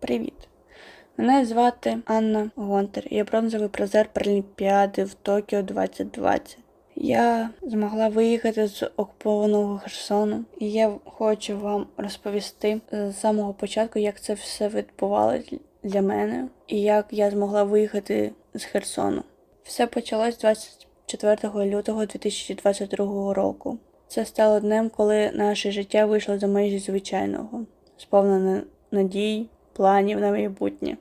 Привіт! Мене звати Анна Гонтар. Я бронзовий призер Паралімпіади в Токіо 2020. Я змогла виїхати з окупованого Херсону, і я хочу вам розповісти з самого початку, як це все відбувалося для мене, і як я змогла виїхати з Херсону. Все почалось 24 лютого 2022 року. Це стало днем, коли наше життя вийшло за межі звичайного, сповнене надій, планів на майбутнє.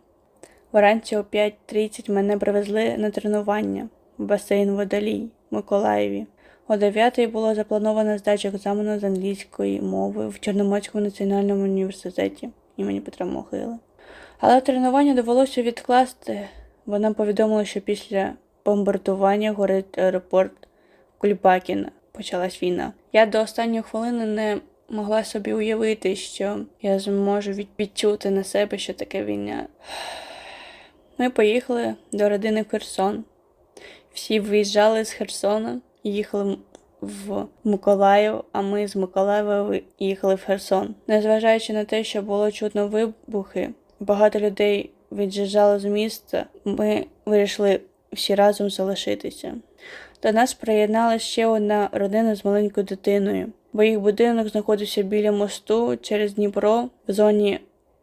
Вранці о 5.30 мене привезли на тренування в басейн Водолій Миколаєві. О 9 було заплановано здача екзамену з англійської мови в Чорноморському національному університеті імені Петра Могили. Але тренування довелося відкласти, бо нам повідомили, що після бомбардування горить аеропорт Кульбакіна. Почалась війна. Я до останньої хвилини не могла собі уявити, що я зможу відчути на себе, що таке війна. Ми поїхали до родини Херсон. Всі виїжджали з Херсона, їхали в Миколаїв, а ми з Миколаєва їхали в Херсон. Незважаючи на те, що було чутно вибухи, багато людей від'їжджало з міста. Ми вирішили всі разом залишитися. До нас приєдналася ще одна родина з маленькою дитиною, бо їх будинок знаходився біля мосту через Дніпро в зоні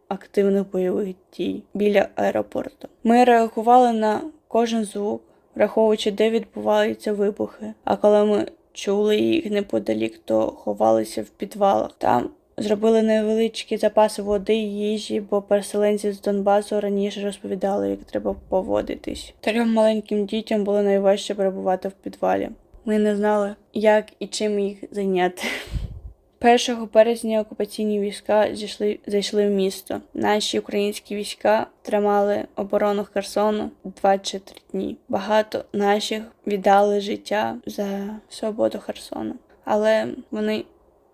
активних бойових дій біля аеропорту. Ми реагували на кожен звук, враховуючи, де відбуваються вибухи. А коли ми чули їх неподалік, то ховалися в підвалах. Там зробили невеличкі запаси води і їжі, бо переселенці з Донбасу раніше розповідали, як треба поводитись. Трьом маленьким дітям було найважче перебувати в підвалі. Ми не знали, як і чим їх зайняти. 1 березня окупаційні війська зійшли, зайшли в місто. Наші українські війська тримали оборону Херсону 24 дні. Багато наших віддали життя за свободу Херсону, але вони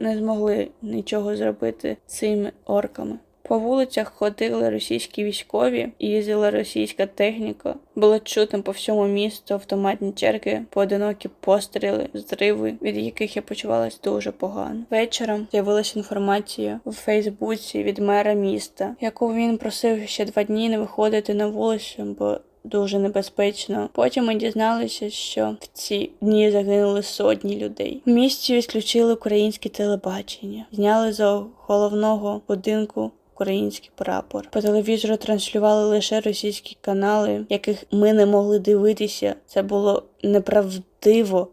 не змогли нічого зробити цими орками. По вулицях ходили російські військові, їздила російська техніка. Було чутно по всьому місту автоматні черги, поодинокі постріли, зриви, від яких я почувалась дуже погано. Вечором з'явилася інформація у Фейсбуці від мера міста, яку він просив ще два дні не виходити на вулицю, бо дуже небезпечно. Потім ми дізналися, що в ці дні загинули сотні людей. В місті відключили українське телебачення, зняли з головного будинку. Український прапор по телевізору транслювали лише російські канали, яких ми не могли дивитися. Це було неправдиво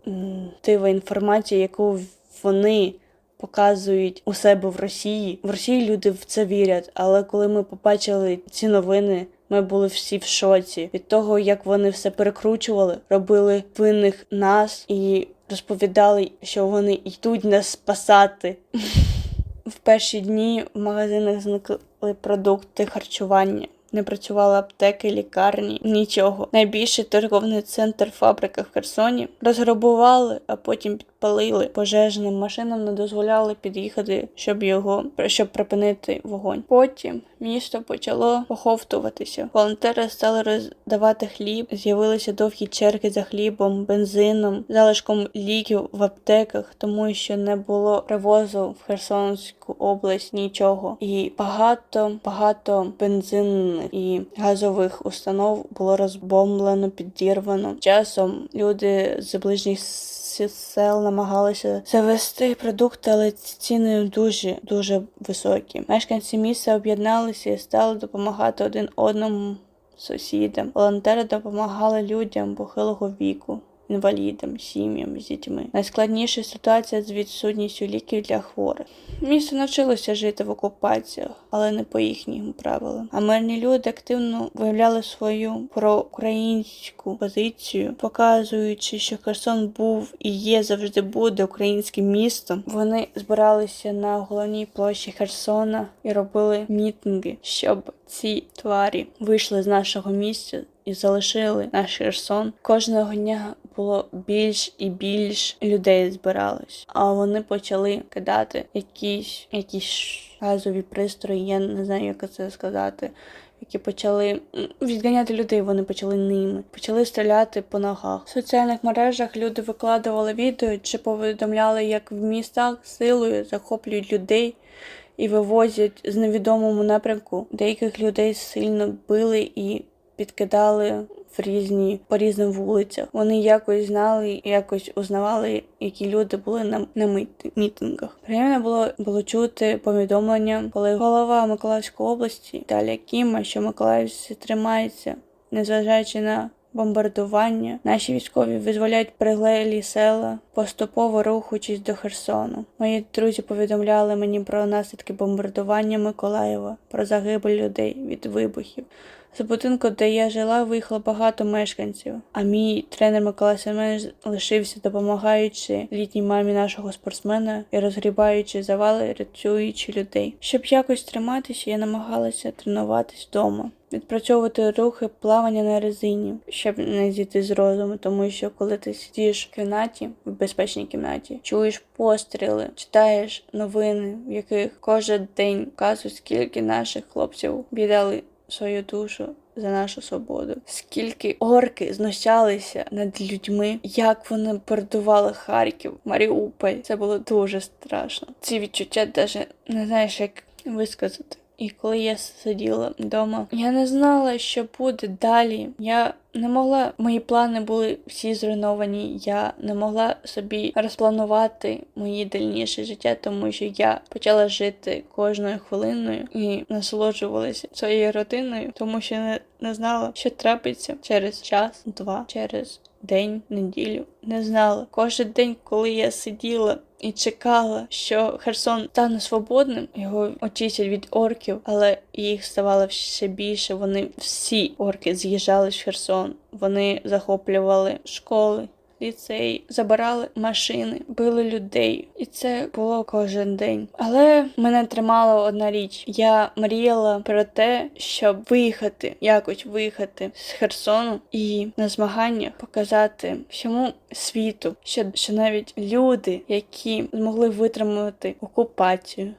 дива інформація, яку вони показують у себе в Росії. В Росії люди в це вірять, але коли ми побачили ці новини, ми були всі в шоці від того, як вони все перекручували, робили винних нас і розповідали, що вони йдуть нас спасати. В перші дні в магазинах зникли продукти харчування. Не працювали аптеки, лікарні, нічого. Найбільший торговий центр фабрика в Херсоні розграбували, а потім підпалили. Пожежним машинам не дозволяли під'їхати, щоб його щоб припинити вогонь. Потім місто почало поховтуватися. Волонтери стали роздавати хліб. З'явилися довгі черги за хлібом, бензином, залишком ліків в аптеках, тому що не було привозу в Херсонську область нічого. І багато багато бензинних і газових установ було розбомблено, підірвано. Часом люди з ближніх мешканці сел намагалися завести продукти, але ціни дуже дуже високі. Мешканці міста об'єдналися і стали допомагати один одному сусідам. Волонтери допомагали людям похилого віку. Інвалідам, сім'ям з дітьми. Найскладніша ситуація з відсутністю ліків для хворих. Місто навчилося жити в окупаціях, але не по їхнім правилам. А мирні люди активно виявляли свою проукраїнську позицію, показуючи, що Херсон був і є завжди буде українським містом. Вони збиралися на головній площі Херсона і робили мітинги, щоб ці тварі вийшли з нашого місця і залишили наш Херсон. Кожного дня було більш і більш людей збиралось, а вони почали кидати якісь якісь газові пристрої. Я не знаю, як це сказати. Які почали відганяти людей, вони почали ними, почали стріляти по ногах. В соціальних мережах люди викладували відео чи повідомляли, як в містах силою захоплюють людей і вивозять з невідомому напрямку. Деяких людей сильно били і підкидали в різні по різним вулицях. Вони якось знали, якось узнавали, які люди були на, на мітингах. Приємно було було чути повідомлення, коли голова Миколаївської області Віталія Кіма, що Миколаївці тримається, незважаючи на бомбардування. Наші військові визволяють прилеглі села, поступово рухаючись до Херсону. Мої друзі повідомляли мені про наслідки бомбардування Миколаєва, про загибель людей від вибухів. З будинку, де я жила, виїхало багато мешканців. А мій тренер Миколай Семенович лишився, допомагаючи літній мамі нашого спортсмена і розгрібаючи завали, рятуючи людей. Щоб якось триматися, я намагалася тренуватись вдома. Відпрацьовувати рухи плавання на резині, щоб не зійти з розуму, тому що коли ти сидиш в кімнаті, в безпечній кімнаті, чуєш постріли, читаєш новини, в яких кожен день вказують, скільки наших хлопців віддали свою душу за нашу свободу. Скільки орки знущалися над людьми, як вони передували Харків, Маріуполь. Це було дуже страшно. Ці відчуття навіть не знаєш, як висказати. І коли я сиділа вдома, я не знала, що буде далі. Я не могла, мої плани були всі зруйновані. Я не могла собі розпланувати моє дальніше життя, тому що я почала жити кожною хвилиною і насолоджувалася своєю родиною, тому що не, не знала, що трапиться через час, два, через день, неділю. Не знала. Кожен день, коли я сиділа і чекала, що Херсон стане свободним, його очистять від орків, але їх ставало ще більше. Вони всі орки з'їжджали в Херсон. Вони захоплювали школи. Ліцей забирали машини, били людей, і це було кожен день. Але мене тримала одна річ. Я мріяла про те, щоб виїхати, якось виїхати з Херсону і на змаганнях показати всьому світу, що, що навіть люди, які змогли витримати окупацію,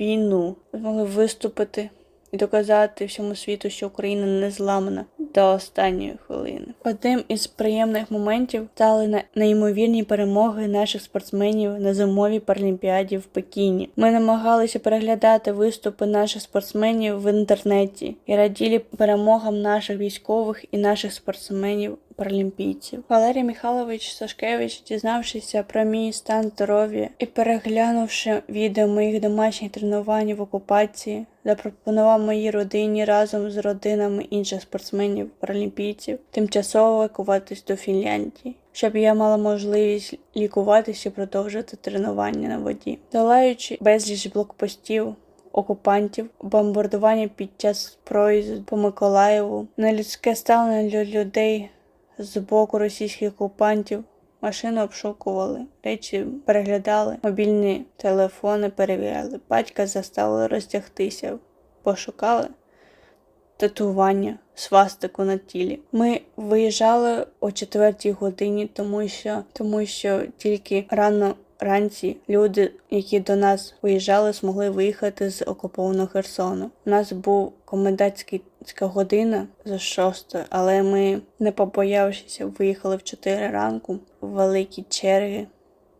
війну, змогли виступити доказати всьому світу, що Україна не зламана до останньої хвилини. Одним із приємних моментів стали неймовірні перемоги наших спортсменів на зимовій паралімпіаді в Пекіні. Ми намагалися переглядати виступи наших спортсменів в інтернеті і раділи перемогам наших військових і наших спортсменів. Паралімпійців Валерій Михайлович Сашкевич, дізнавшися про мій стан здоров'я і переглянувши відео моїх домашніх тренувань в окупації, запропонував моїй родині разом з родинами інших спортсменів паралімпійців тимчасово евакуватись до Фінляндії, щоб я мала можливість лікуватися і продовжити тренування на воді, долаючи безліч блокпостів. Окупантів, бомбардування під час проїзду по Миколаєву, нелюдське ставлення для людей з боку російських окупантів. Машину обшукували, речі переглядали, мобільні телефони перевіряли. Батька заставили розтягтися, пошукали татування, свастику на тілі. Ми виїжджали о четвертій годині, тому що, тому що тільки рано Ранці люди, які до нас виїжджали, змогли виїхати з окупованого Херсону. У нас був комендантська година за шостою, але ми, не побоявшися, виїхали в 4 ранку. Великі черги.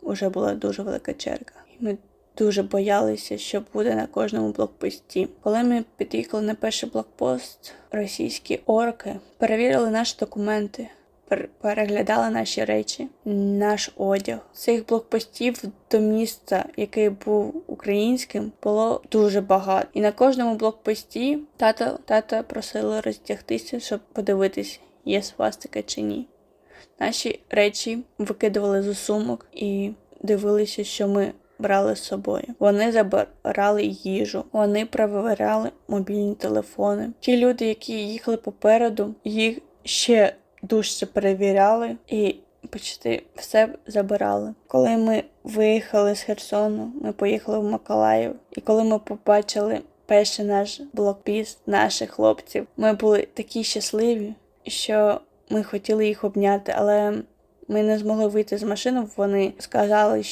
Уже була дуже велика черга. І ми дуже боялися, що буде на кожному блокпості. Коли ми під'їхали на перший блокпост, російські орки перевірили наші документи. Пер- переглядали наші речі, наш одяг. Цих блокпостів до міста, який був українським, було дуже багато. І на кожному блокпості тата, тата просили роздягтися, щоб подивитись, є свастика чи ні. Наші речі викидували з сумок і дивилися, що ми брали з собою. Вони забирали їжу, вони перевіряли мобільні телефони. Ті люди, які їхали попереду, їх ще дужче перевіряли і почти все забирали. Коли ми виїхали з Херсону, ми поїхали в Миколаїв, і коли ми побачили перший наш блокпіст наших хлопців, ми були такі щасливі, що ми хотіли їх обняти, але ми не змогли вийти з машини. Вони сказали,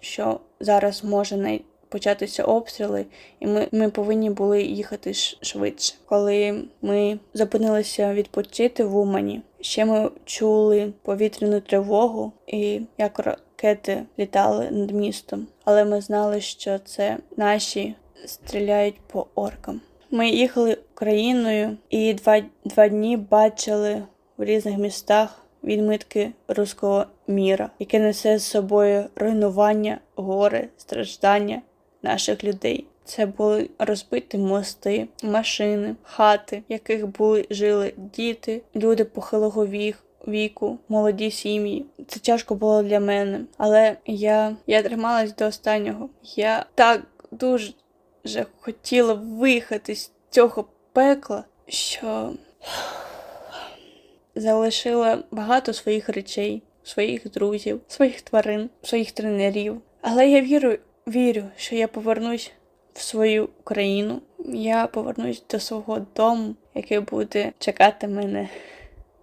що зараз може най- початися обстріли, і ми, ми повинні були їхати швидше. Коли ми зупинилися відпочити в Умані, ще ми чули повітряну тривогу і як ракети літали над містом. Але ми знали, що це наші стріляють по оркам. Ми їхали Україною і два, два дні бачили в різних містах відмитки руського міра, яке несе з собою руйнування, горе, страждання наших людей. Це були розбиті мости, машини, хати, в яких були жили діти, люди похилого вік, віку, молоді сім'ї. Це тяжко було для мене, але я, я трималась до останнього. Я так дуже хотіла виїхати з цього пекла, що залишила багато своїх речей, своїх друзів, своїх тварин, своїх тренерів. Але я вірю, вірю, що я повернусь в свою країну. Я повернусь до свого дому, який буде чекати мене.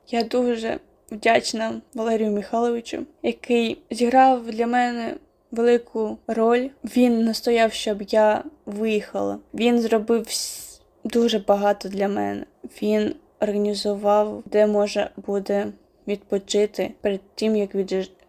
Я дуже вдячна Валерію Михайловичу, який зіграв для мене велику роль. Він настояв, щоб я виїхала. Він зробив дуже багато для мене. Він організував, де можна буде відпочити перед тим, як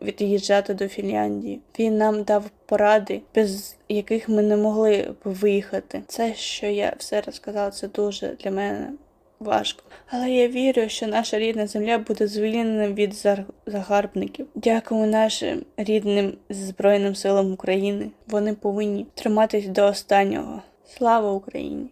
від'їжджати до Фінляндії. Він нам дав поради, без яких ми не могли б виїхати. Це, що я все розказала, це дуже для мене важко. Але я вірю, що наша рідна земля буде звільнена від загарбників. Дякуємо нашим рідним Збройним силам України. Вони повинні триматись до останнього. Слава Україні!